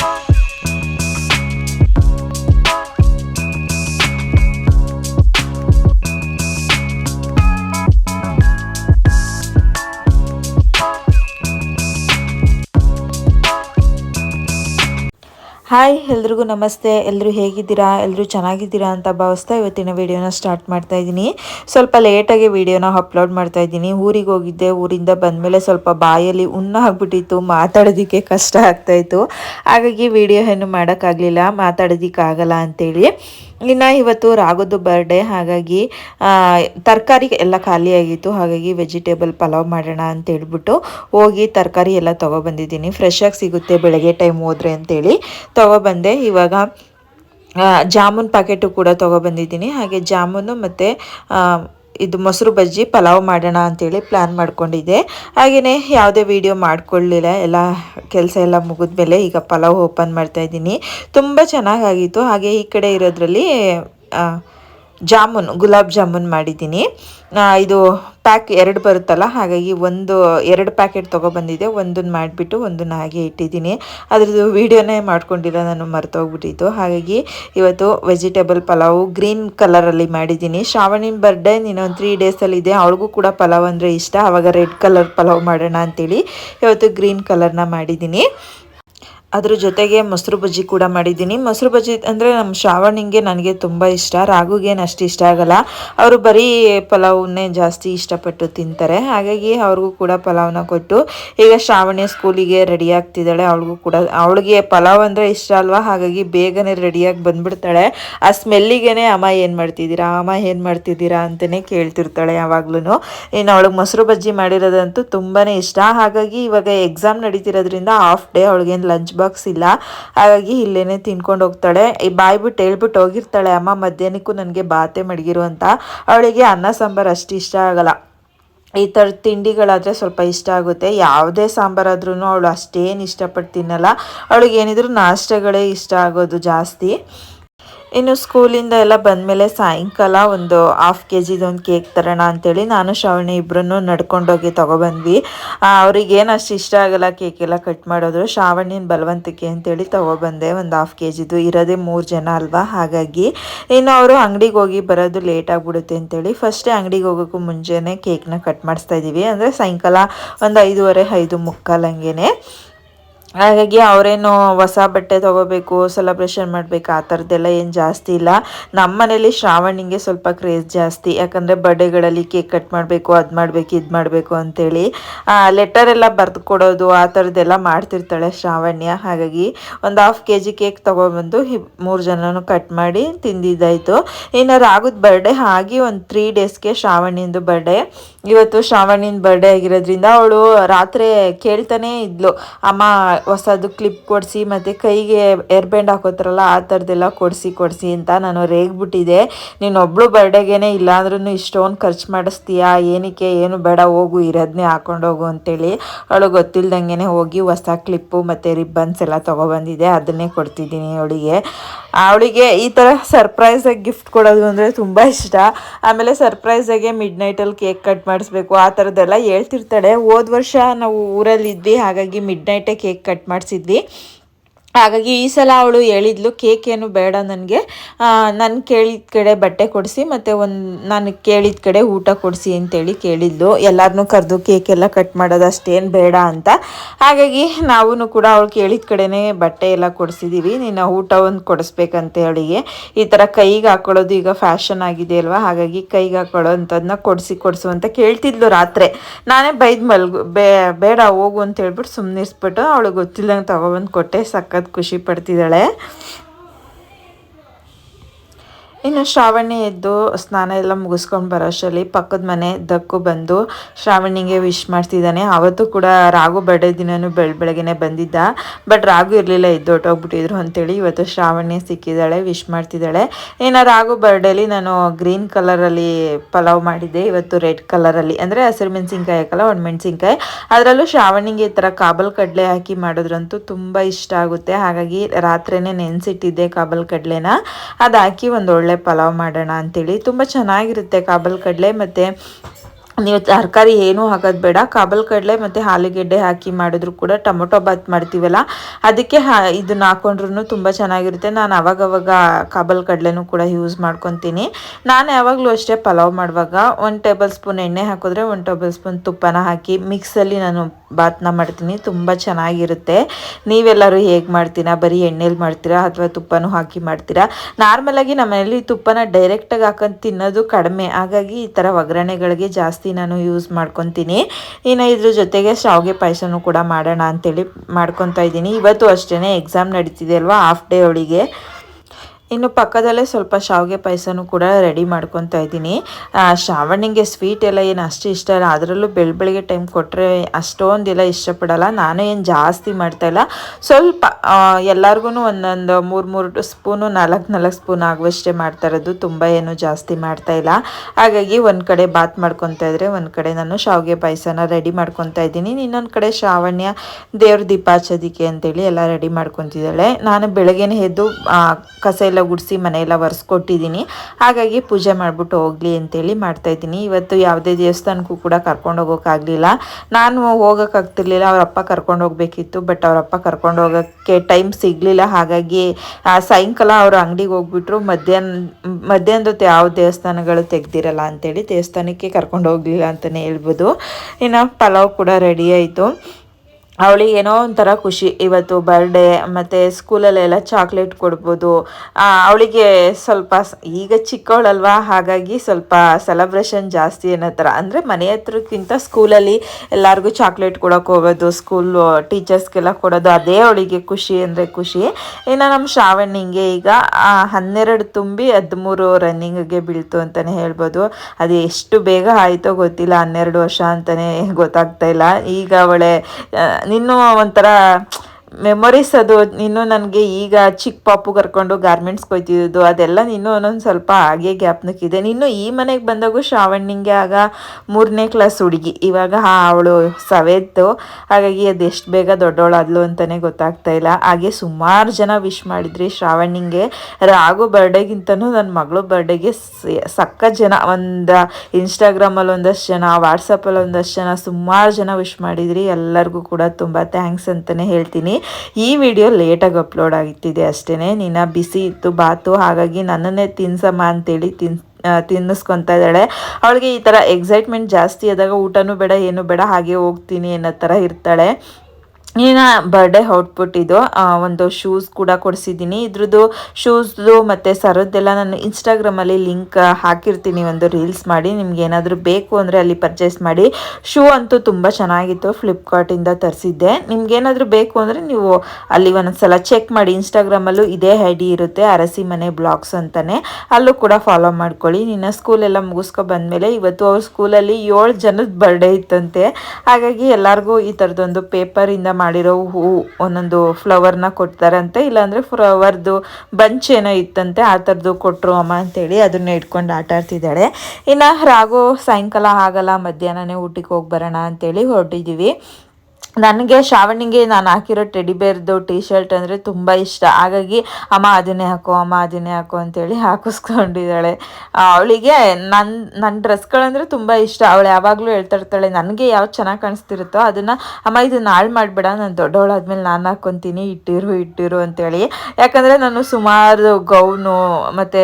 Bye. Hi, ಎಲ್ರಿಗೂ ನಮಸ್ತೆ. ಎಲ್ಲರೂ ಹೇಗಿದ್ದೀರಾ? ಎಲ್ಲರೂ ಚೆನ್ನಾಗಿದ್ದೀರಾ ಅಂತ ಭಾವಿಸ್ತಾ ಇವತ್ತಿನ ವಿಡಿಯೋನ ಸ್ಟಾರ್ಟ್ ಮಾಡ್ತಾ ಇದ್ದೀನಿ. ಸ್ವಲ್ಪ ಲೇಟಾಗಿ ವಿಡಿಯೋನ ಅಪ್ಲೋಡ್ ಮಾಡ್ತಾ ಇದ್ದೀನಿ. ಊರಿಗೆ ಹೋಗಿದ್ದೆ. ಊರಿಂದ ಬಂದಮೇಲೆ ಸ್ವಲ್ಪ ಬಾಯಲ್ಲಿ ಉನ್ನ ಆಗ್ಬಿಟ್ಟಿತ್ತು. ಮಾತಾಡೋದಕ್ಕೆ ಕಷ್ಟ ಆಗ್ತಾಯಿತ್ತು ಹಾಗಾಗಿ ವಿಡಿಯೋ ಏನು ಮಾಡೋಕ್ಕಾಗಲಿಲ್ಲ. ಮಾತಾಡೋದಕ್ಕಾಗಲ್ಲ ಅಂತೇಳಿ. ಇನ್ನು ಇವತ್ತು ರಾಗೋದು ಬರ್ಡೇ ಹಾಗಾಗಿ ತರಕಾರಿ ಎಲ್ಲ ಖಾಲಿಯಾಗಿತ್ತು ಹಾಗಾಗಿ ವೆಜಿಟೇಬಲ್ ಪಲಾವ್ ಮಾಡೋಣ ಅಂತ ಹೇಳ್ಬಿಟ್ಟು ಹೋಗಿ ತರಕಾರಿ ಎಲ್ಲ ತೊಗೊಬಂದಿದ್ದೀನಿ ಫ್ರೆಶಾಗಿ ಸಿಗುತ್ತೆ ಬೆಳಗ್ಗೆ ಟೈಮ್ ಹೋದ್ರೆ ಅಂತೇಳಿ ತೊಗೊಬಂದೆ ಇವಾಗ ಜಾಮೂನ್ ಪ್ಯಾಕೆಟು ಕೂಡ ತೊಗೊಬಂದಿದ್ದೀನಿ ಹಾಗೆ ಜಾಮೂನು ಮತ್ತು ಇದು ಮೊಸರು ಬಜ್ಜಿ ಪಲಾವ್ ಮಾಡೋಣ ಅಂತೇಳಿ ಪ್ಲ್ಯಾನ್ ಮಾಡ್ಕೊಂಡಿದ್ದೆ. ಹಾಗೆಯೇ ಯಾವುದೇ ವಿಡಿಯೋ ಮಾಡ್ಕೊಳ್ಳಿಲ್ಲ. ಎಲ್ಲ ಕೆಲಸ ಎಲ್ಲ ಮುಗಿದ್ಮೇಲೆ ಈಗ ಪಲಾವ್ ಓಪನ್ ಮಾಡ್ತಾಯಿದ್ದೀನಿ ತುಂಬ ಚೆನ್ನಾಗಾಗಿತ್ತು. ಹಾಗೆ ಈ ಕಡೆ ಇರೋದ್ರಲ್ಲಿ ಜಾಮೂನ್, ಗುಲಾಬ್ ಜಾಮೂನ್ ಮಾಡಿದ್ದೀನಿ. ಇದು ಪ್ಯಾಕ್ ಎರಡು ಬರುತ್ತಲ್ಲ, ಹಾಗಾಗಿ ಒಂದು ಎರಡು ಪ್ಯಾಕೆಟ್ ತೊಗೊಬಂದಿದ್ದೆ ಒಂದನ್ನು ಮಾಡಿಬಿಟ್ಟು ಒಂದನ್ನು ಹಾಗೆ ಇಟ್ಟಿದ್ದೀನಿ. ಅದರದ್ದು ವೀಡಿಯೋನೇ ಮಾಡ್ಕೊಂಡಿಲ್ಲ, ನಾನು ಮರೆತೋಗ್ಬಿಟ್ಟಿತ್ತು. ಹಾಗಾಗಿ ಇವತ್ತು ವೆಜಿಟೇಬಲ್ ಪಲಾವು ಗ್ರೀನ್ ಕಲರಲ್ಲಿ ಮಾಡಿದ್ದೀನಿ. ಶ್ರಾವಣಿನ ಬರ್ಡೇ ಇನ್ನೊಂದು ತ್ರೀ ಡೇಸಲ್ಲಿದೆ ಅವಳಿಗೂ ಕೂಡ ಪಲಾವ್ ಅಂದರೆ ಇಷ್ಟ. ಆವಾಗ ರೆಡ್ ಕಲರ್ ಪಲಾವ್ ಮಾಡೋಣ ಅಂತೇಳಿ ಇವತ್ತು ಗ್ರೀನ್ ಕಲರ್ನ ಮಾಡಿದ್ದೀನಿ. ಅದ್ರ ಜೊತೆಗೆ ಮೊಸರು ಬಜ್ಜಿ ಕೂಡ ಮಾಡಿದ್ದೀನಿ. ಮೊಸರು ಬಜ್ಜಿ ಅಂದರೆ ನಮ್ಮ ಶ್ರಾವಣಿಗೆ ನನಗೆ ತುಂಬ ಇಷ್ಟ. ರಾಗುಗೇನು ಅಷ್ಟು ಇಷ್ಟ ಆಗಲ್ಲ. ಅವರು ಬರೀ ಪಲಾವನ್ನೇ ಜಾಸ್ತಿ ಇಷ್ಟಪಟ್ಟು ತಿಂತಾರೆ. ಹಾಗಾಗಿ ಅವ್ರಿಗೂ ಕೂಡ ಪಲಾವ್ನ ಕೊಟ್ಟು ಈಗ ಶ್ರಾವಣಿ ಸ್ಕೂಲಿಗೆ ರೆಡಿ ಆಗ್ತಿದ್ದಾಳೆ. ಅವಳಿಗೂ ಕೂಡ ಅವಳಿಗೆ ಪಲಾವ್ ಅಂದರೆ ಇಷ್ಟ ಅಲ್ವಾ? ಹಾಗಾಗಿ ಬೇಗನೆ ರೆಡಿಯಾಗಿ ಬಂದ್ಬಿಡ್ತಾಳೆ. ಆ ಸ್ಮೆಲ್ಲಿಗೆ ಅಮ್ಮ ಏನು ಮಾಡ್ತಿದ್ದೀರಾ? ಅಮ್ಮ ಏನು ಮಾಡ್ತಿದ್ದೀರಾ ಅಂತಲೇ ಕೇಳ್ತಿರ್ತಾಳೆ ಯಾವಾಗ್ಲೂ ಇನ್ನು ಅವಳಿಗೆ ಮೊಸರು ಬಜ್ಜಿ ಮಾಡಿರೋದಂತೂ ತುಂಬಾ ಇಷ್ಟ. ಹಾಗಾಗಿ ಇವಾಗ ಎಕ್ಸಾಮ್ ನಡೀತಿರೋದ್ರಿಂದ ಹಾಫ್ ಡೇ ಅವಳಿಗೇನು ಲಂಚ್ ಇಲ್ಲ. ಹಾಗಾಗಿ ಇಲ್ಲೇನೆ ತಿನ್ಕೊಂಡು ಹೋಗ್ತಾಳೆ. ಈ ಬಾಯ್ ಬಿಟ್ಟು ಹೇಳ್ಬಿಟ್ಟು ಹೋಗಿರ್ತಾಳೆ. ಅಮ್ಮ ಮಧ್ಯಾಹ್ನಕ್ಕೂ ನನಗೆ ಬಾತೆ ಮಡಗಿರು ಅಂತ. ಅವಳಿಗೆ ಅನ್ನ, ಸಾಂಬಾರು ಅಷ್ಟು ಇಷ್ಟ ಆಗಲ್ಲ. ಈ ಥರ ತಿಂಡಿಗಳಾದರೆ ಸ್ವಲ್ಪ ಇಷ್ಟ ಆಗುತ್ತೆ. ಯಾವುದೇ ಸಾಂಬಾರಾದ್ರೂ ಅವಳು ಅಷ್ಟೇನು ಇಷ್ಟಪಟ್ಟು ತಿನ್ನಲ್ಲ. ಅವಳಿಗೆ ಏನಿದ್ರು ನಾಷ್ಟಗಳೇ ಇಷ್ಟ ಆಗೋದು ಜಾಸ್ತಿ. ಇನ್ನು ಸ್ಕೂಲಿಂದ ಎಲ್ಲ ಬಂದಮೇಲೆ ಸಾಯಂಕಾಲ ಒಂದು ಹಾಫ್ ಕೆ ಜಿದೊಂದು ಕೇಕ್ ತರೋಣ ಅಂತೇಳಿ ನಾನು, ಶ್ರಾವಣಿ ಇಬ್ಬರನ್ನು ನಡ್ಕೊಂಡೋಗಿ ತೊಗೊಬಂದ್ವಿ. ಅವ್ರಿಗೇನು ಅಷ್ಟು ಇಷ್ಟ ಆಗಲ್ಲ ಕೇಕ್ ಎಲ್ಲ ಕಟ್ ಮಾಡೋದು ಶ್ರಾವಣಿನ ಬಲವಂತಿಕೆ ಅಂತೇಳಿ ತೊಗೊಬಂದೆ ಒಂದು ಹಾಫ್ ಕೆ ಜಿದು ಇರೋದೇ ಮೂರು ಜನ ಅಲ್ವಾ? ಹಾಗಾಗಿ ಇನ್ನು ಅವರು ಅಂಗಡಿಗೆ ಹೋಗಿ ಬರೋದು ಲೇಟ್ ಆಗಿಬಿಡುತ್ತೆ ಅಂತೇಳಿ ಫಸ್ಟೇ ಅಂಗಡಿಗೆ ಹೋಗೋಕ್ಕೂ ಮುಂಚೆನೇ ಕೇಕ್ನ ಕಟ್ ಮಾಡಿಸ್ತಾ ಇದ್ದೀವಿ ಅಂದರೆ ಸಾಯಂಕಾಲ ಒಂದು ಐದೂವರೆ, ಐದು ಮುಕ್ಕಾಲಂಗೆ ಹಾಗಾಗಿ ಅವರೇನು ಹೊಸ ಬಟ್ಟೆ ತೊಗೋಬೇಕು ಸೆಲೆಬ್ರೇಷನ್ ಮಾಡಬೇಕು, ಆ ಥರದ್ದೆಲ್ಲ ಏನು ಜಾಸ್ತಿ ಇಲ್ಲ. ನಮ್ಮ ಮನೇಲಿ ಶ್ರಾವಣಿಗೆ ಸ್ವಲ್ಪ ಕ್ರೇಜ್ ಜಾಸ್ತಿ. ಯಾಕಂದರೆ ಬರ್ಡೇಗಳಲ್ಲಿ ಕೇಕ್ ಕಟ್ ಮಾಡಬೇಕು, ಅದು ಮಾಡಬೇಕು, ಇದು ಮಾಡಬೇಕು ಅಂತೇಳಿ. ಲೆಟರ್ ಎಲ್ಲ ಬರೆದು ಕೊಡೋದು, ಆ ಥರದ್ದೆಲ್ಲ ಮಾಡ್ತಿರ್ತಾಳೆ ಶ್ರಾವಣ್ಯ. ಹಾಗಾಗಿ ಒಂದು ಹಾಫ್ ಕೆ ಜಿ ಕೇಕ್ ತೊಗೊಬಂದು ಮೂರು ಜನನು ಕಟ್ ಮಾಡಿ ತಿಂದಿದ್ದಾಯಿತು. ಇನ್ನು ರಾಗುದ ಬರ್ಡೇ ಹಾಗೆ ಒಂದು ತ್ರೀ ಡೇಸ್ಗೆ ಶ್ರಾವಣಿಯಂದು ಬರ್ಡೇ ಇವತ್ತು ಶ್ರಾವಣಿನ ಬರ್ಡೇ ಆಗಿರೋದ್ರಿಂದ ಅವಳು ರಾತ್ರಿ ಕೇಳ್ತಾನೆ ಇದ್ಲು. ಅಮ್ಮ, ಹೊಸದು ಕ್ಲಿಪ್ ಕೊಡಿಸಿ, ಮತ್ತು ಕೈಗೆ ಏರ್ ಬ್ಯಾಂಡ್ ಹಾಕೋತಾರಲ್ಲ, ಆ ಥರದ್ದೆಲ್ಲ ಕೊಡಿಸಿ ಕೊಡಿಸಿ ಅಂತ ನಾನು ರೇಗ್ಬಿಟ್ಟಿದ್ದೆ. ನೀನು ಒಬ್ಳು ಬರ್ಡೇಗೇನೆ ಇಲ್ಲಾಂದ್ರೂ ಇಷ್ಟೊಂದು ಖರ್ಚು ಮಾಡಿಸ್ತೀಯಾ? ಏನಕ್ಕೆ? ಏನು ಬೇಡ, ಹೋಗು ಇರೋದನ್ನೇ ಹಾಕೊಂಡೋಗು ಅಂತೇಳಿ ಅವಳು ಗೊತ್ತಿಲ್ದಂಗೆ ಹೋಗಿ ಹೊಸ ಕ್ಲಿಪ್ಪು ಮತ್ತು ರಿಬ್ಬನ್ಸ್ ಎಲ್ಲ ತೊಗೊಬಂದಿದೆ. ಅದನ್ನೇ ಕೊಡ್ತಿದ್ದೀನಿ ಅವಳಿಗೆ. ಅವಳಿಗೆ ಈ ಥರ ಸರ್ಪ್ರೈಸಾಗಿ ಗಿಫ್ಟ್ ಕೊಡೋದು ಅಂದರೆ ತುಂಬ ಇಷ್ಟ. ಆಮೇಲೆ ಸರ್ಪ್ರೈಸಾಗೆ ಮಿಡ್ ನೈಟಲ್ಲಿ ಕೇಕ್ ಕಟ್ ಮಾಡಿಸ್ಬೇಕು, ಆ ಥರದ್ದೆಲ್ಲ ಹೇಳ್ತಿರ್ತಾಳೆ. ಹೋದ ವರ್ಷ ನಾವು ಊರಲ್ಲಿದ್ವಿ, ಹಾಗಾಗಿ ಮಿಡ್ ನೈಟೇ ಕೇಕ್ ಕಟ್ ಮಾಡಿಸಿದ್ವಿ. ಹಾಗಾಗಿ ಈ ಸಲ ಅವಳು ಹೇಳಿದ್ಲು ಕೇಕ್ ಏನು ಬೇಡ ನನಗೆ. ನಾನು ಕೇಳಿದ ಕಡೆ ಬಟ್ಟೆ ಕೊಡಿಸಿ, ಮತ್ತು ಒಂದು, ನಾನು ಕೇಳಿದ ಕಡೆ ಊಟ ಕೊಡಿಸಿ ಅಂತೇಳಿ ಕೇಳಿದ್ಲು. ಎಲ್ಲರನ್ನೂ ಕರೆದು ಕೇಕ್ ಎಲ್ಲ ಕಟ್ ಮಾಡೋದು ಅಷ್ಟೇನು ಬೇಡ ಅಂತ. ಹಾಗಾಗಿ ನಾವೂ ಕೂಡ ಅವಳು ಕೇಳಿದ ಕಡೆನೇ ಬಟ್ಟೆ ಎಲ್ಲ ಕೊಡಿಸಿದ್ದೀವಿ ನೀನು ಊಟ ಒಂದು ಕೊಡಿಸ್ಬೇಕಂತ ಅವಳಿಗೆ. ಈ ಥರ ಕೈಗೆ ಹಾಕೊಳ್ಳೋದು ಈಗ ಫ್ಯಾಷನ್ ಆಗಿದೆ ಅಲ್ವಾ? ಹಾಗಾಗಿ ಕೈಗೆ ಹಾಕೊಳ್ಳೋ ಅಂಥದನ್ನ ಕೊಡಿಸಿ, ಕೊಡಿಸು ಅಂತ ಕೇಳ್ತಿದ್ಲು ರಾತ್ರಿ. ನಾನೇ ಬೈದು ಮಲ್ಗು ಬೇಡ ಹೋಗು ಅಂತ ಹೇಳ್ಬಿಟ್ಟು ಸುಮ್ಮನಿಸ್ಬಿಟ್ಟು ಅವಳು ಗೊತ್ತಿಲ್ಲದಂಗೆ ತಗೊಬಂದು ಕೊಟ್ಟೆ, ಸಖತ್ ಖುಷಿ ಪಡ್ತಿದ್ದಾಳೆ. ಇನ್ನು ಶ್ರಾವಣಿ ಎದ್ದು ಸ್ನಾನ ಎಲ್ಲ ಮುಗಿಸ್ಕೊಂಡು ಬರೋ ಅಷ್ಟರಲ್ಲಿ ಪಕ್ಕದ ಮನೆ ದಕ್ಕು ಬಂದು ಶ್ರಾವಣಿಗೆ ವಿಶ್ ಮಾಡ್ತಿದ್ದಾನೆ. ಅವತ್ತು ಕೂಡ ರಾಗು ಬರ್ಡೇ ದಿನವೂ ಬೆಳ, ಬೆಳಗ್ಗೆನೆ ಬಂದಿದ್ದ. ಬಟ್ ರಾಗು ಇರಲಿಲ್ಲ ಎದ್ದು ಹೊಟ್ಟೋಗ್ಬಿಟ್ಟಿದ್ರು ಅಂತೇಳಿ ಇವತ್ತು ಶ್ರಾವಣಿ ಸಿಕ್ಕಿದ್ದಾಳೆ ವಿಶ್ ಮಾಡ್ತಿದ್ದಾಳೆ. ಇನ್ನು ರಾಗು ಬರ್ಡೇಲಿ ನಾನು ಗ್ರೀನ್ ಕಲರಲ್ಲಿ ಪಲಾವ್ ಮಾಡಿದ್ದೆ. ಇವತ್ತು ರೆಡ್ ಕಲರಲ್ಲಿ ಅಂದರೆ ಹಸಿರು ಮೆಣಸಿನ್ಕಾಯಿ ಹಾಕಲ್ಲ ಒಣ ಮೆಣಸಿನ್ಕಾಯಿ ಅದರಲ್ಲೂ ಶ್ರಾವಣಿಗೆ ಈ ಥರ ಕಾಬಲ್ ಕಡಲೆ ಹಾಕಿ ಮಾಡೋದ್ರಂತೂ ತುಂಬ ಇಷ್ಟ ಆಗುತ್ತೆ. ಹಾಗಾಗಿ ರಾತ್ರಿನೇ ನೆನೆಸಿಟ್ಟಿದ್ದೆ ಕಾಬಲ್ ಕಡಲೆನ. ಅದು ಹಾಕಿ ಒಂದು ಒಳ್ಳೆ ಪಲಾವ್ ಮಾಡೋಣ ಅಂತೇಳಿ. ತುಂಬ ಚೆನ್ನಾಗಿರುತ್ತೆ ಕಾಬಲ್ ಕಡಲೆ ಮತ್ತು ನೀವು ತರಕಾರಿ ಏನೂ ಹಾಕೋದು ಬೇಡ. ಕಾಬಲ್ ಕಡಲೆ ಮತ್ತು ಆಲೂಗೆಡ್ಡೆ ಹಾಕಿ ಮಾಡಿದ್ರು ಕೂಡ ಟೊಮೊಟೊ ಬಾತ್ ಮಾಡ್ತೀವಲ್ಲ, ಅದಕ್ಕೆ ಹಾ, ಇದನ್ನ ಹಾಕೊಂಡ್ರೂ ತುಂಬ ಚೆನ್ನಾಗಿರುತ್ತೆ. ನಾನು ಅವಾಗವಾಗ ಕಾಬಲ್ ಕಡಲೆನೂ ಕೂಡ ಯೂಸ್ ಮಾಡ್ಕೊತೀನಿ. ನಾನು ಯಾವಾಗಲೂ ಅಷ್ಟೇ ಪಲಾವ್ ಮಾಡುವಾಗ ಒಂದು ಟೇಬಲ್ ಸ್ಪೂನ್ ಎಣ್ಣೆ ಹಾಕಿದ್ರೆ ಒಂದು ಟೇಬಲ್ ಸ್ಪೂನ್ ತುಪ್ಪನ ಹಾಕಿ ಮಿಕ್ಸಲ್ಲಿ ನಾನು ಬಾತ್ನ ಮಾಡ್ತೀನಿ. ತುಂಬ ಚೆನ್ನಾಗಿರುತ್ತೆ. ನೀವೆಲ್ಲರೂ ಹೇಗೆ ಮಾಡ್ತೀರಾ? ಬರೀ ಎಣ್ಣೆಲಿ ಮಾಡ್ತೀರಾ ಅಥವಾ ತುಪ್ಪನೂ ಹಾಕಿ ಮಾಡ್ತೀರಾ? ನಾರ್ಮಲಾಗಿ ನಮ್ಮ ಮನೇಲಿ ತುಪ್ಪನ ಡೈರೆಕ್ಟಾಗಿ ಹಾಕೊಂಡು ತಿನ್ನೋದು ಕಡಿಮೆ. ಹಾಗಾಗಿ ಈ ಥರ ಒಗ್ಗರಣೆಗಳಿಗೆ ಜಾಸ್ತಿ ನಾನು ಯೂಸ್ ಮಾಡ್ಕೊತೀನಿ. ಇನ್ನು ಇದ್ರ ಜೊತೆಗೆ ಶಾವಿಗೆ ಪಾಯಸನೂ ಕೂಡ ಮಾಡೋಣ ಅಂತೇಳಿ ಮಾಡ್ಕೊತಾ ಇದ್ದೀನಿ. ಇವತ್ತು ಅಷ್ಟೇ ಎಕ್ಸಾಮ್ ನಡೀತಿದೆ ಅಲ್ವಾ? ಹಾಫ್ ಡೇ ಅವಳಿಗೆ. ಇನ್ನು ಪಕ್ಕದಲ್ಲೇ ಸ್ವಲ್ಪ ಶಾವಿಗೆ ಪಾಯಸನೂ ಕೂಡ ರೆಡಿ ಮಾಡ್ಕೊತಾ ಇದ್ದೀನಿ. ಶ್ರಾವಣಿಗೆ ಸ್ವೀಟ್ ಎಲ್ಲ ಏನು ಅಷ್ಟು ಇಷ್ಟ ಇಲ್ಲ. ಅದರಲ್ಲೂ ಬೆಳ ಬೆಳಿಗ್ಗೆ ಟೈಮ್ ಕೊಟ್ಟರೆ ಅಷ್ಟೊಂದೆಲ್ಲ ಇಷ್ಟಪಡಲ್ಲ. ನಾನು ಏನು ಜಾಸ್ತಿ ಮಾಡ್ತಾಯಿಲ್ಲ ಸ್ವಲ್ಪ ಎಲ್ಲರಿಗೂ ಒಂದೊಂದು ಮೂರು ಮೂರು ಸ್ಪೂನು ನಾಲ್ಕು ನಾಲ್ಕು ಸ್ಪೂನ್ ಆಗುವಷ್ಟೇ ಮಾಡ್ತಾ ಇರೋದು. ತುಂಬ ಏನು ಜಾಸ್ತಿ ಮಾಡ್ತಾಯಿಲ್ಲ ಹಾಗಾಗಿ ಒಂದು ಕಡೆ ಬಾತ್ ಮಾಡ್ಕೊತಾ ಇದ್ರೆ ಒಂದು ಕಡೆ ನಾನು ಶಾವಿಗೆ ಪಾಯಸನ ರೆಡಿ ಮಾಡ್ಕೊತಾ ಇದ್ದೀನಿ. ಇನ್ನೊಂದು ಕಡೆ ಶ್ರಾವಣ್ಯ ದೇವ್ರ ದೀಪಾಚದಿಕೆ ಅಂತೇಳಿ ಎಲ್ಲ ರೆಡಿ ಮಾಡ್ಕೊತಿದ್ದಾಳೆ. ನಾನು ಬೆಳಗ್ಗೆನೇ ಎದ್ದು ಕಸ ಎಲ್ಲ ಗುಡಿಸಿ ಮನೆಯೆಲ್ಲ ಒರೆಸ್ಕೊಟ್ಟಿದ್ದೀನಿ. ಹಾಗಾಗಿ ಪೂಜೆ ಮಾಡಿಬಿಟ್ಟು ಹೋಗಲಿ ಅಂತೇಳಿ ಮಾಡ್ತಾಯಿದ್ದೀನಿ ಇವತ್ತು ಯಾವುದೇ ದೇವಸ್ಥಾನಕ್ಕೂ ಕೂಡ ಕರ್ಕೊಂಡು ಹೋಗೋಕ್ಕಾಗಲಿಲ್ಲ. ನಾನು ಹೋಗೋಕ್ಕಾಗ್ತಿರ್ಲಿಲ್ಲ. ಅವರಪ್ಪ ಕರ್ಕೊಂಡು ಹೋಗಬೇಕಿತ್ತು. ಬಟ್ ಅವರಪ್ಪ ಕರ್ಕೊಂಡು ಹೋಗೋಕ್ಕೆ ಟೈಮ್ ಸಿಗಲಿಲ್ಲ. ಹಾಗಾಗಿ ಸಾಯಂಕಾಲ ಅವರು ಅಂಗಡಿಗೆ ಹೋಗ್ಬಿಟ್ರು. ಮಧ್ಯಾಹ್ನ ಮಧ್ಯಾಹ್ನದ ಯಾವ ದೇವಸ್ಥಾನಗಳು ತೆಗ್ದಿರಲ್ಲ ಅಂತೇಳಿ ದೇವಸ್ಥಾನಕ್ಕೆ ಕರ್ಕೊಂಡು ಹೋಗಲಿಲ್ಲ ಅಂತಲೇ ಹೇಳ್ಬೋದು. ಇನ್ನು ಪಲಾವ್ ಕೂಡ ರೆಡಿ ಆಯಿತು. ಅವಳಿಗೆ ಏನೋ ಒಂಥರ ಖುಷಿ. ಇವತ್ತು ಬರ್ಡೇ ಮತ್ತು ಸ್ಕೂಲಲ್ಲೆಲ್ಲ ಚಾಕ್ಲೇಟ್ ಕೊಡ್ಬೋದು. ಅವಳಿಗೆ ಸ್ವಲ್ಪ ಈಗ ಚಿಕ್ಕವಳಲ್ವಾ? ಹಾಗಾಗಿ ಸ್ವಲ್ಪ ಸೆಲೆಬ್ರೇಷನ್ ಜಾಸ್ತಿ ಅನ್ನೋ ಥರ ಅಂದರೆ ಮನೆ ಹತ್ರಕ್ಕಿಂತ ಸ್ಕೂಲಲ್ಲಿ ಎಲ್ಲರಿಗೂ ಚಾಕ್ಲೇಟ್ ಕೊಡೋಕೆ ಹೋಗೋದು ಸ್ಕೂಲು ಟೀಚರ್ಸ್ಗೆಲ್ಲ ಕೊಡೋದು, ಅದೇ ಅವಳಿಗೆ ಖುಷಿ ಅಂದರೆ ಖುಷಿ. ಇನ್ನು ನಮ್ಮ ಶ್ರಾವಣಿಗೆ ಈಗ ಹನ್ನೆರಡು ತುಂಬಿ ಹದಿಮೂರು ರನ್ನಿಂಗಿಗೆ ಬೀಳ್ತು ಅಂತಲೇ ಹೇಳ್ಬೋದು. ಅದು ಎಷ್ಟು ಬೇಗ ಆಯಿತೋ ಗೊತ್ತಿಲ್ಲ. ಹನ್ನೆರಡು ವರ್ಷ ಅಂತಲೇ ಗೊತ್ತಾಗ್ತಾ ಇಲ್ಲ. ಈಗ ಅವಳೆ ನಿನ್ನೂ ಒಂಥರ ಮೆಮೊರೀಸ್ ಅದು ನೀನು ನನಗೆ ಈಗ ಚಿಕ್ಕ ಪಾಪು ಕರ್ಕೊಂಡು ಗಾರ್ಮೆಂಟ್ಸ್ಗೆ ಹೋಯ್ತಿದ್ದು ಅದೆಲ್ಲ ನೀನು ಒಂದೊಂದು ಸ್ವಲ್ಪ ಹಾಗೆ ಗ್ಯಾಪ್ನಕ್ಕಿದೆ ನೀನು ಈ ಮನೆಗೆ ಬಂದಾಗೂ ಶ್ರಾವಣಿಗೆ ಆಗ ಮೂರನೇ ಕ್ಲಾಸ್ ಹುಡುಗಿ. ಇವಾಗ ಅವಳು ಸವೆತ್ತು ಹಾಗಾಗಿ ಅದು ಎಷ್ಟು ಬೇಗ ದೊಡ್ಡವಳಾದ್ಲು ಅಂತಲೇ ಗೊತ್ತಾಗ್ತಾ ಇಲ್ಲ. ಹಾಗೆ ಸುಮಾರು ಜನ ವಿಶ್ ಮಾಡಿದ್ರಿ ಶ್ರಾವಣಿಗೆ ರಾಗು ಬರ್ಡೇಗಿಂತನೂ ನನ್ನ ಮಗಳು ಬರ್ಡೇಗೆ ಸಕ್ಕ ಜನ, ಒಂದು ಇನ್ಸ್ಟಾಗ್ರಾಮಲ್ಲಿ ಒಂದಷ್ಟು ಜನ ವಾಟ್ಸಪ್ಪಲ್ಲಿ ಒಂದಷ್ಟು ಜನ ಸುಮಾರು ಜನ ವಿಶ್ ಮಾಡಿದ್ರಿ. ಎಲ್ಲರಿಗೂ ಕೂಡ ತುಂಬ ಥ್ಯಾಂಕ್ಸ್ ಅಂತಲೇ ಹೇಳ್ತೀನಿ. ಈ ವಿಡಿಯೋ ಲೇಟಾಗಿ ಅಪ್ಲೋಡ್ ಆಗ್ತಿದೆ ಅಷ್ಟೇ ನಿನ್ನ ಬಿಸಿ ಇತ್ತು, ಬಾತು, ಹಾಗಾಗಿ ನನ್ನನ್ನೇ ತಿನ್ಸಮ್ಮ ಅಂತೇಳಿ ತಿನ್ ತಿನ್ನಿಸ್ಕೊತಾ ಇದ್ದಾಳೆ. ಅವಳಿಗೆ ಈ ಥರ ಎಕ್ಸೈಟ್ಮೆಂಟ್ ಜಾಸ್ತಿ ಆದಾಗ ಊಟನೂ ಬೇಡ, ಏನು ಬೇಡ, ಹಾಗೆ ಹೋಗ್ತೀನಿ ಅನ್ನೋ ಥರ ಇರ್ತಾಳೆ. ಇನ್ನು ಬರ್ಡೇ ಔಟ್ಪುಟ್ ಇದು. ಒಂದು ಶೂಸ್ ಕೂಡ ಕೊಡಿಸಿದ್ದೀನಿ. ಇದ್ರದ್ದು ಶೂಸ್ದು ಮತ್ತು ಸರದ್ದೆಲ್ಲ ನಾನು ಇನ್ಸ್ಟಾಗ್ರಾಮಲ್ಲಿ ಲಿಂಕ್ ಹಾಕಿರ್ತೀನಿ. ಒಂದು ರೀಲ್ಸ್ ಮಾಡಿ. ನಿಮ್ಗೆ ಏನಾದರೂ ಬೇಕು ಅಂದರೆ ಅಲ್ಲಿ ಪರ್ಚೇಸ್ ಮಾಡಿ. ಶೂ ಅಂತೂ ತುಂಬ ಚೆನ್ನಾಗಿತ್ತು. ಫ್ಲಿಪ್ಕಾರ್ಟಿಂದ ತರಿಸಿದ್ದೆ. ನಿಮ್ಗೇನಾದರೂ ಬೇಕು ಅಂದರೆ ನೀವು ಅಲ್ಲಿ ಒಂದೊಂದ್ಸಲ ಚೆಕ್ ಮಾಡಿ. ಇನ್ಸ್ಟಾಗ್ರಾಮಲ್ಲೂ ಇದೇ ಐ ಡಿ ಇರುತ್ತೆ. ಅರಸಿ ಮನೆ ಬ್ಲಾಗ್ಸ್ ಅಂತಲೇ ಅಲ್ಲೂ ಕೂಡ ಫಾಲೋ ಮಾಡ್ಕೊಳ್ಳಿ. ನಿನ್ನ ಸ್ಕೂಲೆಲ್ಲ ಮುಗಿಸ್ಕೊ ಬಂದಮೇಲೆ ಇವತ್ತು ಅವ್ರ ಸ್ಕೂಲಲ್ಲಿ ಏಳು ಜನದ ಬರ್ಡೇ ಇತ್ತಂತೆ. ಹಾಗಾಗಿ ಎಲ್ಲರಿಗೂ ಈ ಥರದೊಂದು ಪೇಪರಿಂದ ಮಾಡಿರೋ ಹೂ ಒಂದೊಂದು ಫ್ಲವರ್ನ ಕೊಡ್ತಾರಂತೆ, ಇಲ್ಲಾಂದರೆ ಫ್ಲವರ್ದು ಬಂಚ್ ಏನೋ ಇತ್ತಂತೆ, ಆ ಥರದ್ದು ಕೊಟ್ಟರು ಅಮ್ಮ ಅಂತೇಳಿ ಅದನ್ನ ಇಟ್ಕೊಂಡು ಆಟ ಆಡ್ತಿದ್ದಾಳೆ. ಇನ್ನು ರಾಗು ಸಾಯಂಕಾಲ ಆಗಲ್ಲ, ಮಧ್ಯಾಹ್ನನೇ ಊಟಕ್ಕೆ ಹೋಗಿ ಬರೋಣ ಅಂತೇಳಿ ಹೊರಟಿದ್ದೀವಿ ನನಗೆ ಶ್ರಾವಣಿಗೆ ನಾನು ಹಾಕಿರೋ ಟೆಡಿಬೇರ್ದು ಟೀ ಶರ್ಟ್ ಅಂದರೆ ತುಂಬ ಇಷ್ಟ. ಹಾಗಾಗಿ ಅಮ್ಮ ಅದನ್ನೇ ಹಾಕು, ಅಮ್ಮ ಅದನ್ನೇ ಹಾಕು ಅಂತೇಳಿ ಹಾಕಿಸ್ಕೊಂಡಿದ್ದಾಳೆ. ಅವಳಿಗೆ ನನ್ನ ನನ್ನ ಡ್ರೆಸ್ಗಳಂದರೆ ತುಂಬ ಇಷ್ಟ. ಅವಳು ಯಾವಾಗಲೂ ಹೇಳ್ತಾ ಇರ್ತಾಳೆ, ನನಗೆ ಯಾವ್ದು ಚೆನ್ನಾಗಿ ಕಾಣಿಸ್ತಿರುತ್ತೋ ಅದನ್ನು ಅಮ್ಮ ಇದು ಹಾಳು ಮಾಡಬೇಡ, ನಾನು ದೊಡ್ಡವಳಾದ್ಮೇಲೆ ನಾನು ಹಾಕ್ಕೊತೀನಿ ಇಟ್ಟಿರು ಇಟ್ಟಿರು ಅಂತೇಳಿ. ಯಾಕಂದರೆ ನಾನು ಸುಮಾರು ಗೌನು ಮತ್ತು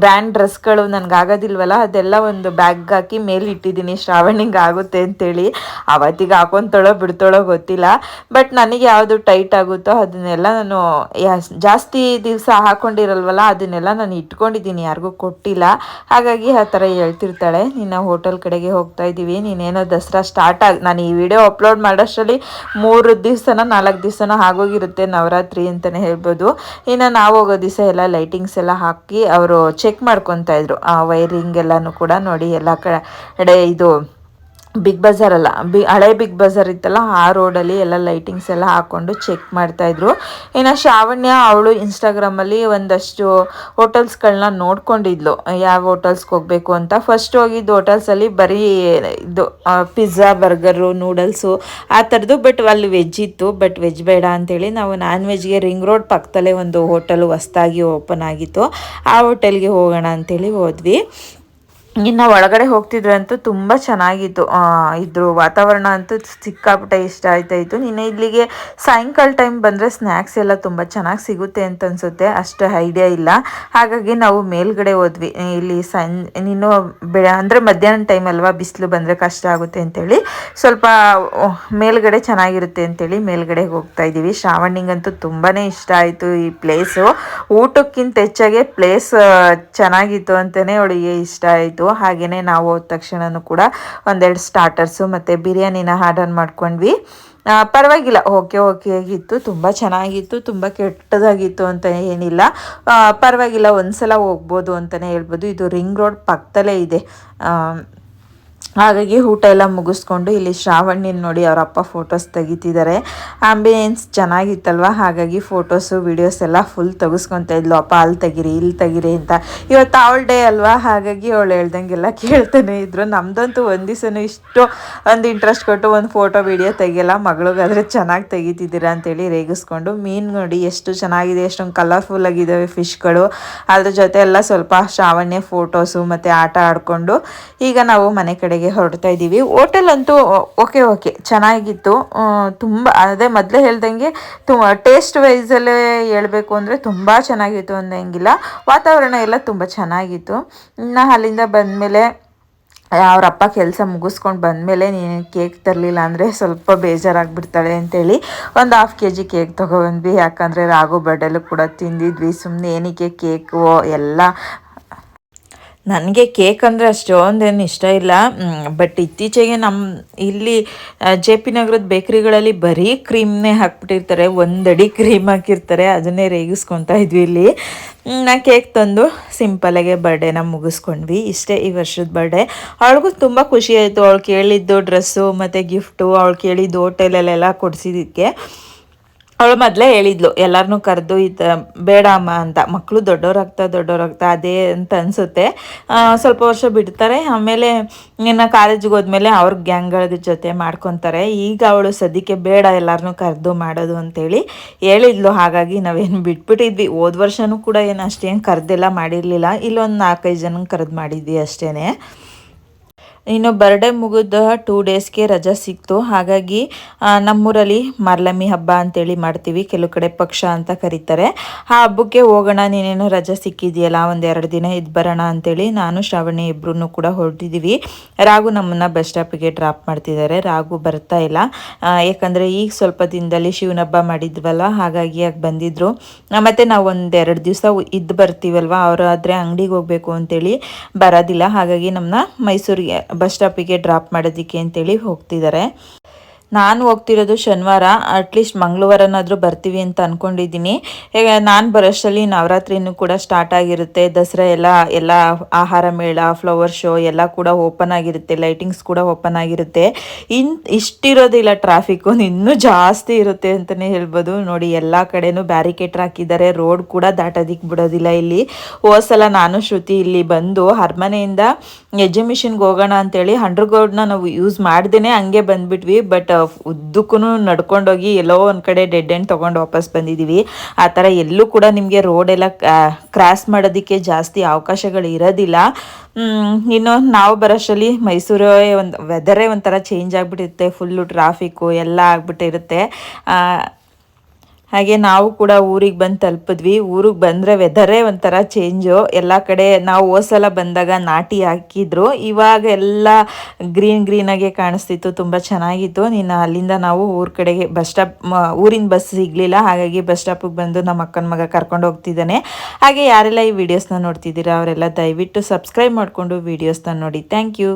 ಗ್ರ್ಯಾಂಡ್ ಡ್ರೆಸ್ಗಳು ನನಗೆ ಆಗೋದಿಲ್ವಲ್ಲ ಅದೆಲ್ಲ ಒಂದು ಬ್ಯಾಗ್ ಹಾಕಿ ಮೇಲೆ ಇಟ್ಟಿದ್ದೀನಿ, ಶ್ರಾವಣಿಗೆ ಆಗುತ್ತೆ ಅಂತೇಳಿ. ಅವತ್ತಿಗೆ ಹಾಕೊತಾಳೋ ಬಿಡ್ತು. ಇರ್ತಾಳೋ ಗೊತ್ತಿಲ್ಲ. ಬಟ್ ನನಗೆ ಯಾವುದು ಟೈಟ್ ಆಗುತ್ತೋ ಅದನ್ನೆಲ್ಲ ನಾನು ಜಾಸ್ತಿ ದಿವಸ ಹಾಕೊಂಡಿರಲ್ವಲ್ಲ, ಅದನ್ನೆಲ್ಲ ನಾನು ಇಟ್ಕೊಂಡಿದ್ದೀನಿ. ಯಾರಿಗೂ ಕೊಟ್ಟಿಲ್ಲ. ಹಾಗಾಗಿ ಆ ಥರ ಹೇಳ್ತಿರ್ತಾಳೆ. ನಿನ್ನ ಹೋಟೆಲ್ ಕಡೆಗೆ ಹೋಗ್ತಾ ಇದ್ದೀವಿ. ನೀನೇನೋ ದಸರಾ ಸ್ಟಾರ್ಟ್ ಆಗಿ, ನಾನು ಈ ವಿಡಿಯೋ ಅಪ್ಲೋಡ್ ಮಾಡೋಷ್ಟರಲ್ಲಿ ಮೂರು ದಿವಸನ ನಾಲ್ಕು ದಿವಸನ ಆಗೋಗಿರುತ್ತೆ ನವರಾತ್ರಿ ಅಂತಲೇ ಹೇಳ್ಬೋದು. ಇನ್ನು ನಾವು ಹೋಗೋ ದಿವಸ ಎಲ್ಲ ಲೈಟಿಂಗ್ಸ್ ಎಲ್ಲ ಹಾಕಿ, ಅವರು ಚೆಕ್ ಮಾಡ್ಕೊತಾ ಇದ್ರು. ಆ ವೈರಿಂಗ್ ಎಲ್ಲನೂ ಕೂಡ ನೋಡಿ, ಎಲ್ಲ ಕಡೆ ಇದು ಬಿಗ್ ಬಜಾರ್ ಅಲ್ಲ, ಬಿ, ಹಳೆ ಬಿಗ್ ಬಜಾರ್ ಇತ್ತಲ್ಲ, ಆ ರೋಡಲ್ಲಿ ಎಲ್ಲ ಲೈಟಿಂಗ್ಸ್ ಎಲ್ಲ ಹಾಕ್ಕೊಂಡು ಚೆಕ್ ಮಾಡ್ತಾಯಿದ್ರು ಇನ್ನು ಶ್ರಾವಣ್ಯ ಅವಳು ಇನ್ಸ್ಟಾಗ್ರಾಮಲ್ಲಿ ಒಂದಷ್ಟು ಹೋಟೆಲ್ಸ್ಗಳನ್ನ ನೋಡ್ಕೊಂಡಿದ್ಲು. ಯಾವ ಹೋಟೆಲ್ಸ್ಗೆ ಹೋಗಬೇಕು ಅಂತ. ಫಸ್ಟ್ ಹೋಗಿದ್ದು ಹೋಟೆಲ್ಸಲ್ಲಿ ಬರೀ ಇದು ಪಿಜ್ಜಾ ಬರ್ಗರು ನೂಡಲ್ಸು ಆ ಥರದ್ದು ಬಟ್ ಅಲ್ಲಿ ವೆಜ್ ಇತ್ತು. ಬಟ್ ವೆಜ್ ಬೇಡ ಅಂತೇಳಿ ನಾವು ನಾನ್ ವೆಜ್ಗೆ ರಿಂಗ್ ರೋಡ್ ಪಕ್ಕದಲ್ಲೇ ಒಂದು ಹೋಟೆಲು ಹೊಸ್ದಾಗಿ ಓಪನ್ ಆಗಿತ್ತು. ಆ ಹೋಟೆಲ್ಗೆ ಹೋಗೋಣ ಅಂತೇಳಿ ಹೋದ್ವಿ. ಇನ್ನು ಒಳಗಡೆ ಹೋಗ್ತಿದ್ರೆ ಅಂತೂ ತುಂಬ ಚೆನ್ನಾಗಿತ್ತು. ಇದ್ರ ವಾತಾವರಣ ಅಂತೂ ಸಿಕ್ಕಾಪಟ್ಟೆ ಇಷ್ಟ ಆಯ್ತಾಯಿತ್ತು ನಿನ್ನೆ ಇಲ್ಲಿಗೆ ಸಾಯಂಕಾಲ ಟೈಮ್ ಬಂದರೆ ಸ್ನ್ಯಾಕ್ಸ್ ಎಲ್ಲ ತುಂಬ ಚೆನ್ನಾಗಿ ಸಿಗುತ್ತೆ ಅಂತ ಅನಿಸುತ್ತೆ. ಅಷ್ಟು ಐಡಿಯಾ ಇಲ್ಲ. ಹಾಗಾಗಿ ನಾವು ಮೇಲ್ಗಡೆ ಹೋದ್ವಿ. ಇಲ್ಲಿ ಸಂ ನೀನು ಬೆ ಅಂದರೆ ಮಧ್ಯಾಹ್ನ ಟೈಮ್ ಅಲ್ವಾ ಬಿಸಿಲು ಬಂದರೆ ಕಷ್ಟ ಆಗುತ್ತೆ ಅಂತೇಳಿ. ಸ್ವಲ್ಪ ಮೇಲ್ಗಡೆ ಚೆನ್ನಾಗಿರುತ್ತೆ ಅಂತೇಳಿ ಮೇಲ್ಗಡೆ ಹೋಗ್ತಾ ಇದ್ದೀವಿ. ಶ್ರಾವಣಿಗಂತೂ ತುಂಬಾ ಇಷ್ಟ ಆಯಿತು ಈ ಪ್ಲೇಸು ಊಟಕ್ಕಿಂತ ಹೆಚ್ಚಾಗಿ ಪ್ಲೇಸ್ ಚೆನ್ನಾಗಿತ್ತು ಅಂತಲೇ ಅವಳಿಗೆ ಇಷ್ಟ ಆಯಿತು. ಇತ್ತು ಹಾಗೆಯೇ ನಾವು ಹೋದ ತಕ್ಷಣನೂ ಕೂಡ ಒಂದೆರಡು ಸ್ಟಾರ್ಟರ್ಸು ಮತ್ತು ಬಿರಿಯಾನಿನ ಆರ್ಡರ್ ಮಾಡ್ಕೊಂಡ್ವಿ. ಪರವಾಗಿಲ್ಲ. ಓಕೆ ಓಕೆ ಆಗಿತ್ತು. ತುಂಬ ಚೆನ್ನಾಗಿತ್ತು. ತುಂಬ ಕೆಟ್ಟದಾಗಿತ್ತು ಅಂತ ಏನಿಲ್ಲ. ಪರವಾಗಿಲ್ಲ. ಒಂದ್ಸಲ ಹೋಗ್ಬೋದು ಅಂತಲೇ ಹೇಳ್ಬೋದು. ಇದು ರಿಂಗ್ ರೋಡ್ ಪಕ್ಕದಲ್ಲೇ ಇದೆ. ಹಾಗಾಗಿ ಊಟ ಎಲ್ಲ ಮುಗಿಸ್ಕೊಂಡು ಇಲ್ಲಿ ಶ್ರಾವಣಿನ ನೋಡಿ ಅವರ ಅಪ್ಪ ಫೋಟೋಸ್ ತೆಗಿತಿದ್ದಾರೆ ಆಂಬಿಯನ್ಸ್ ಚೆನ್ನಾಗಿತ್ತಲ್ವ? ಹಾಗಾಗಿ ಫೋಟೋಸು ವಿಡಿಯೋಸ್ ಎಲ್ಲ ಫುಲ್ ತೆಗೆಸ್ಕೊತಾ ಇದ್ಲು. ಅಪ್ಪ ಅಲ್ಲಿ ತೆಗಿರಿ ಇಲ್ಲಿ ತೆಗಿರಿ ಅಂತ. ಇವತ್ತು ಅವಳ ಡೇ ಅಲ್ವಾ? ಹಾಗಾಗಿ ಅವಳು ಹೇಳ್ದಂಗೆಲ್ಲ ಕೇಳ್ತಾನೆ ಇದ್ರು. ನಮ್ದಂತೂ ಒಂದು ದಿವಸನೂ ಇಷ್ಟು ಒಂದು ಇಂಟ್ರೆಸ್ಟ್ ಕೊಟ್ಟು ಒಂದು ಫೋಟೋ ವಿಡಿಯೋ ತೆಗಿಯಲ್ಲ. ಮಗಳಿಗಾದ್ರೆ ಚೆನ್ನಾಗಿ ತೆಗಿತಿದ್ದೀರಾ ಅಂತೇಳಿ ರೇಗಿಸ್ಕೊಂಡು ಮೀನು ನೋಡಿ ಎಷ್ಟು ಚೆನ್ನಾಗಿದೆ, ಎಷ್ಟೊಂದು ಕಲರ್ಫುಲ್ ಆಗಿದ್ದಾವೆ ಫಿಶ್ಗಳು ಅದ್ರ ಜೊತೆ ಎಲ್ಲ ಸ್ವಲ್ಪ ಶ್ರಾವಣ್ಯ ಫೋಟೋಸು ಮತ್ತು ಆಟ ಆಡಿಕೊಂಡು ಈಗ ನಾವು ಮನೆ ಕಡೆ ಕಡೆಗೆ ಹೊರಡ್ತಾ ಇದ್ದೀವಿ. ಹೋಟೆಲ್ ಅಂತೂ ಓಕೆ ಓಕೆ ಚೆನ್ನಾಗಿತ್ತು. ತುಂಬ, ಅದೇ ಮೊದಲೇ ಹೇಳ್ದಂಗೆ ತುಂಬ ಟೇಸ್ಟ್ ವೈಸಲ್ಲೇ ಹೇಳಬೇಕು ಅಂದರೆ ತುಂಬ ಚೆನ್ನಾಗಿತ್ತು ಅಂದಂಗಿಲ್ಲ. ವಾತಾವರಣ ಎಲ್ಲ ತುಂಬ ಚೆನ್ನಾಗಿತ್ತು. ಇನ್ನು ಅಲ್ಲಿಂದ ಬಂದಮೇಲೆ ಅಪ್ಪ ಕೆಲಸ ಮುಗಿಸ್ಕೊಂಡು ಬಂದಮೇಲೆ ನೀನು ಕೇಕ್ ತರಲಿಲ್ಲ ಅಂದರೆ ಸ್ವಲ್ಪ ಬೇಜಾರಾಗ್ಬಿಡ್ತಾಳೆ ಅಂತೇಳಿ ಒಂದು ಹಾಫ್ ಕೆ ಜಿ ಕೇಕ್ ತೊಗೊಬಂದ್ವಿ ಯಾಕಂದರೆ ರಾಗು ಬರ್ಡೇಲು ಕೂಡ ತಿಂದಿದ್ವಿ. ಸುಮ್ಮನೆ ಏನಕ್ಕೆ ಕೇಕು ಎಲ್ಲ ನನಗೆ ಕೇಕ್ ಅಂದರೆ ಅಷ್ಟೊಂದೇನು ಇಷ್ಟ ಇಲ್ಲ. ಬಟ್ ಇತ್ತೀಚೆಗೆ ನಮ್ಮ ಇಲ್ಲಿ ಜೆ ಪಿ ನಗರದ ಬೇಕ್ರಿಗಳಲ್ಲಿ ಬರೀ ಕ್ರೀಮ್ನೇ ಹಾಕ್ಬಿಟ್ಟಿರ್ತಾರೆ. ಒಂದಡಿ ಕ್ರೀಮ್ ಹಾಕಿರ್ತಾರೆ. ಅದನ್ನೇ ರೇಗಿಸ್ಕೊತಾ ಇದ್ವಿ ಇಲ್ಲಿ. ನಾ ಕೇಕ್ ತಂದು ಸಿಂಪಲಾಗೆ ಬರ್ಡೇನ ಮುಗಿಸ್ಕೊಂಡ್ವಿ. ಇಷ್ಟೇ ಈ ವರ್ಷದ ಬರ್ಡೇ ಅವಳಿಗೂ ತುಂಬ ಖುಷಿ ಆಯಿತು. ಅವಳು ಕೇಳಿದ್ದು ಡ್ರೆಸ್ಸು ಮತ್ತು ಗಿಫ್ಟು ಅವಳು ಕೇಳಿದ್ದು ಹೋಟೆಲಲ್ಲೆಲ್ಲ ಕೊಡಿಸಿದ್ದಕ್ಕೆ. ಅವಳು ಮೊದಲೇ ಹೇಳಿದ್ಲು ಎಲ್ಲರನ್ನೂ ಕರೆದು ಇದು ಬೇಡ ಅಮ್ಮ ಅಂತ. ಮಕ್ಕಳು ದೊಡ್ಡವರಾಗ್ತಾ ದೊಡ್ಡವರಾಗ್ತಾ ಅದೇ ಅಂತ ಅನಿಸುತ್ತೆ. ಸ್ವಲ್ಪ ವರ್ಷ ಬಿಡ್ತಾರೆ, ಆಮೇಲೆ ಇನ್ನು ಕಾಲೇಜಿಗೆ ಹೋದ್ಮೇಲೆ ಅವ್ರ ಗ್ಯಾಂಗ್ಗಳ ಜೊತೆ ಮಾಡ್ಕೊತಾರೆ. ಈಗ ಅವಳು ಸದ್ಯಕ್ಕೆ ಬೇಡ ಎಲ್ಲರನ್ನೂ ಕರೆದು ಮಾಡೋದು ಅಂತೇಳಿ ಹೇಳಿದ್ಲು. ಹಾಗಾಗಿ ನಾವೇನು ಬಿಟ್ಬಿಟ್ಟಿದ್ವಿ. ಹೋದ ವರ್ಷವೂ ಕೂಡ ಏನು ಅಷ್ಟೇನು ಕರೆದೆಲ್ಲ, ಮಾಡಿರಲಿಲ್ಲ. ಇಲ್ಲೊಂದು ನಾಲ್ಕೈದು ಜನ ಕರೆದು ಮಾಡಿದ್ವಿ ಅಷ್ಟೇ ಇನ್ನು ಬರ್ಡೇ ಮುಗಿದ ಟೂ ಡೇಸ್ಗೆ ರಜಾ ಸಿಕ್ತು. ಹಾಗಾಗಿ ನಮ್ಮೂರಲ್ಲಿ ಮಾರ್ಲಮ್ಮಿ ಹಬ್ಬ ಅಂತೇಳಿ ಮಾಡ್ತೀವಿ. ಕೆಲವು ಕಡೆ ಪಕ್ಷ ಅಂತ ಕರೀತಾರೆ. ಆ ಹಬ್ಬಕ್ಕೆ ಹೋಗೋಣ, ನೀನೇನು ರಜಾ ಸಿಕ್ಕಿದೆಯಲ್ಲ ಒಂದೆರಡು ದಿನ ಇದ್ದು ಬರೋಣ ಅಂತೇಳಿ ನಾನು, ಶ್ರಾವಣಿ ಇಬ್ಬರೂ ಕೂಡ ಹೊರಟಿದ್ದೀವಿ ರಾಗು ನಮ್ಮನ್ನು ಬಸ್ ಸ್ಟಾಪಿಗೆ ಡ್ರಾಪ್ ಮಾಡ್ತಿದ್ದಾರೆ. ರಾಗು ಬರ್ತಾ ಇಲ್ಲ. ಯಾಕಂದರೆ ಈಗ ಸ್ವಲ್ಪ ದಿನದಲ್ಲಿ ಶಿವನ ಹಬ್ಬ ಮಾಡಿದ್ವಲ್ಲ, ಹಾಗಾಗಿ ಆಗಿ ಬಂದಿದ್ರು. ಮತ್ತು ನಾವು ಒಂದೆರಡು ದಿವಸ ಇದ್ದು ಬರ್ತೀವಲ್ವ, ಅವರಾದರೆ ಅಂಗಡಿಗೆ ಹೋಗಬೇಕು ಅಂತೇಳಿ ಬರೋದಿಲ್ಲ. ಹಾಗಾಗಿ ನಮ್ಮನ್ನ ಮೈಸೂರಿಗೆ ಬಸ್ ಸ್ಟಾಪಿಗೆ ಡ್ರಾಪ್ ಮಾಡೋದಕ್ಕೆ ಅಂತೇಳಿ ಹೋಗ್ತಿದ್ದಾರೆ. ನಾನು ಹೋಗ್ತಿರೋದು ಶನಿವಾರ ಅಟ್ಲೀಸ್ಟ್ ಮಂಗಳವಾರನಾದರೂ ಬರ್ತೀವಿ ಅಂತ ಅಂದ್ಕೊಂಡಿದ್ದೀನಿ ಈಗ ನಾನು ಬರೋಷ್ಟರಲ್ಲಿ ನವರಾತ್ರಿನೂ ಕೂಡ ಸ್ಟಾರ್ಟ್ ಆಗಿರುತ್ತೆ. ದಸರಾ ಎಲ್ಲ ಎಲ್ಲ ಆಹಾರ ಮೇಳ ಫ್ಲವರ್ ಶೋ ಎಲ್ಲ ಕೂಡ ಓಪನ್ ಆಗಿರುತ್ತೆ. ಲೈಟಿಂಗ್ಸ್ ಕೂಡ ಓಪನ್ ಆಗಿರುತ್ತೆ. ಇನ್ ಇಷ್ಟಿರೋದಿಲ್ಲ ಟ್ರಾಫಿಕ್ಕು ಇನ್ನೂ ಜಾಸ್ತಿ ಇರುತ್ತೆ ಅಂತಲೇ ಹೇಳ್ಬೋದು. ನೋಡಿ, ಎಲ್ಲ ಕಡೆಯೂ ಬ್ಯಾರಿಕೇಟ್ರ್ ಹಾಕಿದ್ದಾರೆ. ರೋಡ್ ಕೂಡ ದಾಟೋದಿಕ್ಕೆ ಬಿಡೋದಿಲ್ಲ ಇಲ್ಲಿ. ಹೋಸಲ ನಾನು, ಶ್ರುತಿ ಇಲ್ಲಿ ಬಂದು ಅರಮನೆಯಿಂದ ಎಜುಮಿಷನ್ಗೆ ಹೋಗೋಣ ಅಂತೇಳಿ ಹಂಡ್ರಗೋಡ್ನ ನಾವು ಯೂಸ್ ಮಾಡ್ದೇ ಹಂಗೆ ಬಂದ್ಬಿಟ್ವಿ. ಬಟ್ ಉದ್ದಕ್ಕೂ ನಡ್ಕೊಂಡೋಗಿ ಎಲ್ಲೋ ಒಂದು ಕಡೆ ಡೆಡ್ ಎಂಡ್ ತೊಗೊಂಡು ವಾಪಸ್ ಬಂದಿದ್ದೀವಿ ಆ ಥರ ಎಲ್ಲೂ ಕೂಡ ನಿಮಗೆ ರೋಡೆಲ್ಲ ಕ್ರಾಸ್ ಮಾಡೋದಕ್ಕೆ ಜಾಸ್ತಿ ಅವಕಾಶಗಳು ಇರೋದಿಲ್ಲ. ಇನ್ನು ನಾವು ಬರೋಷ್ಟರಲ್ಲಿ ಮೈಸೂರೇ ಒಂದು ವೆದರೇ ಒಂಥರ ಚೇಂಜ್ ಆಗಿಬಿಟ್ಟಿರುತ್ತೆ. ಫುಲ್ಲು ಟ್ರಾಫಿಕ್ಕು ಎಲ್ಲ ಆಗ್ಬಿಟ್ಟಿರುತ್ತೆ. ಹಾಗೆ ನಾವು ಕೂಡ ಊರಿಗೆ ಬಂದು ತಲುಪಿದ್ವಿ. ಊರಿಗೆ ಬಂದರೆ ವೆದರೇ ಒಂಥರ ಚೇಂಜು ಎಲ್ಲ ಕಡೆ ನಾವು ಹೋಸಲ ಬಂದಾಗ ನಾಟಿ ಹಾಕಿದ್ರು. ಇವಾಗ ಎಲ್ಲ ಗ್ರೀನ್ ಗ್ರೀನಾಗೆ ಕಾಣಿಸ್ತಿತ್ತು. ತುಂಬ ಚೆನ್ನಾಗಿತ್ತು. ನೀನು ಅಲ್ಲಿಂದ ನಾವು ಊರ ಕಡೆಗೆ ಬಸ್ ಸ್ಟಾಪ್ ಊರಿನ ಬಸ್ ಸಿಗಲಿಲ್ಲ. ಹಾಗಾಗಿ ಬಸ್ ಸ್ಟಾಪಿಗೆ ಬಂದು ನಮ್ಮ ಅಕ್ಕನ ಮಗ ಕರ್ಕೊಂಡು ಹೋಗ್ತಿದ್ದಾನೆ. ಹಾಗೆ ಯಾರೆಲ್ಲ ಈ ವಿಡಿಯೋಸ್ನ ನೋಡ್ತಿದ್ದೀರಾ, ಅವರೆಲ್ಲ ದಯವಿಟ್ಟು ಸಬ್ಸ್ಕ್ರೈಬ್ ಮಾಡಿಕೊಂಡು ವೀಡಿಯೋಸ್ನ ನೋಡಿ. Thank you